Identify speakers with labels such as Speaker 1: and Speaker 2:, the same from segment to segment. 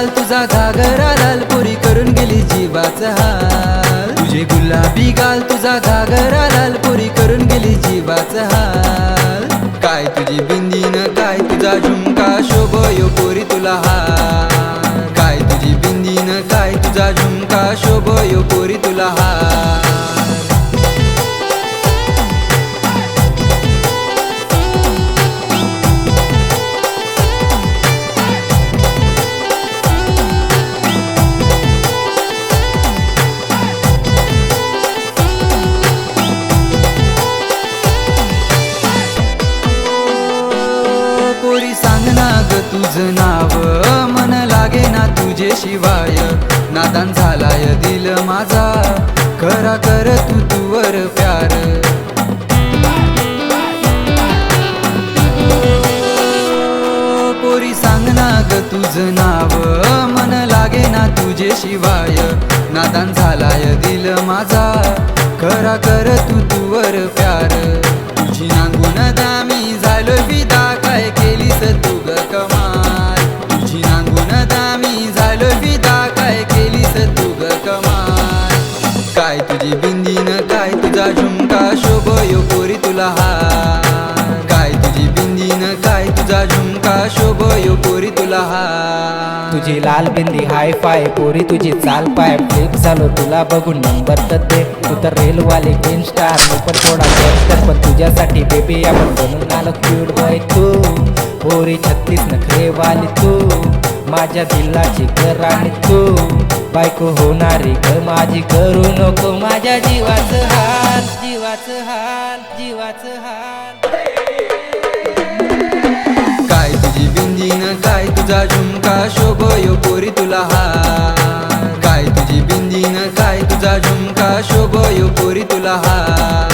Speaker 1: लाल तुझा घागरा लाल पुरी करून गेली जीवाचा हाल. तुझे गुलाबी गाल तुझा घागरा लाल पुरी करून गेली जीवाचा हाल. काय तुझी बिंदीन काय तुझा झुमका शोभयो पोरी तुला हाल. काय तुझी बिंदीन काय तुझा झुमका शोभयो पोरी तुला हाल. तुझं नाव मन लागे ना तुझे शिवाय. नादान झालाय दिल माझा. खरा कर तू तुवर प्यार. पोरी सांग ना ग तुझं नाव. मन लागे ना तुझे शिवाय. नादान झालाय दिल माझा. खरा कर तू तुवर प्यार. काय तुझी बिंदी न काय तुझा झुमका? शोभयो पोरी तुला हार. काय तुझी बिंदी न काय तुझा झुमका? शोभयो पोरी तुला हार.
Speaker 2: तुझी लाल बिंदी हाय फाय पोरी तुझी चाल पाय. फ्लिप झालो तुला बघून नंबर तर दे. तू तर रेलवाले ग्रीन स्टार मी पण थोडा गँगस्टर पण तुझ्यासाठी बेबी आपण बनून आलो क्यूट बॉय तू. पोरी छत्तीस नखरेवाली तू. माझ्या दिलाची कर आणि बायको होणारी ग माझी करू नको माझ्या जीवाच हाल जीवाच हाल जीवाच हाल.
Speaker 1: काय तुझी बिंदीन काय तुझा झुमका शोभयो पोरी तुला हार काय तुझी बिंदीन काय तुझा झुमका शोभयो पोरी तुला हार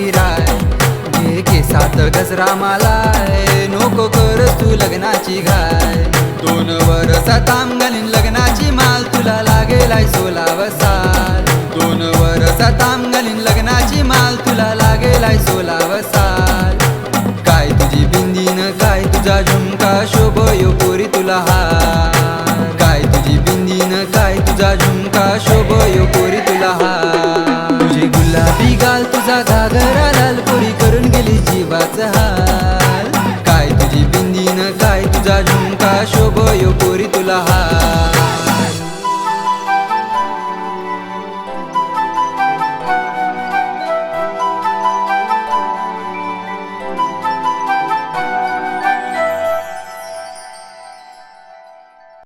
Speaker 1: फिराय. घे के गजरा मालाय. नको कर तू लग्नाची घाय. दोन वरसात आमगलीन लग्नाची माल तुला लागेल आहे दोन वरसात आमगलीन लग्नाची माल तुला लागेलाय आहे काय तुझी बिंदीन काय तुझा झुमका शोभयो पोरी तुला हार. काय तुझी बिंदीन काय तुझा झुमका शोभयो पोरी तुला हार. गाल घागरा लालपुरी करून गेली जीवाचा हाल. काय तुझी बिंदीन काय तुझा झुमका? शोभयो पोरी तुला हाल.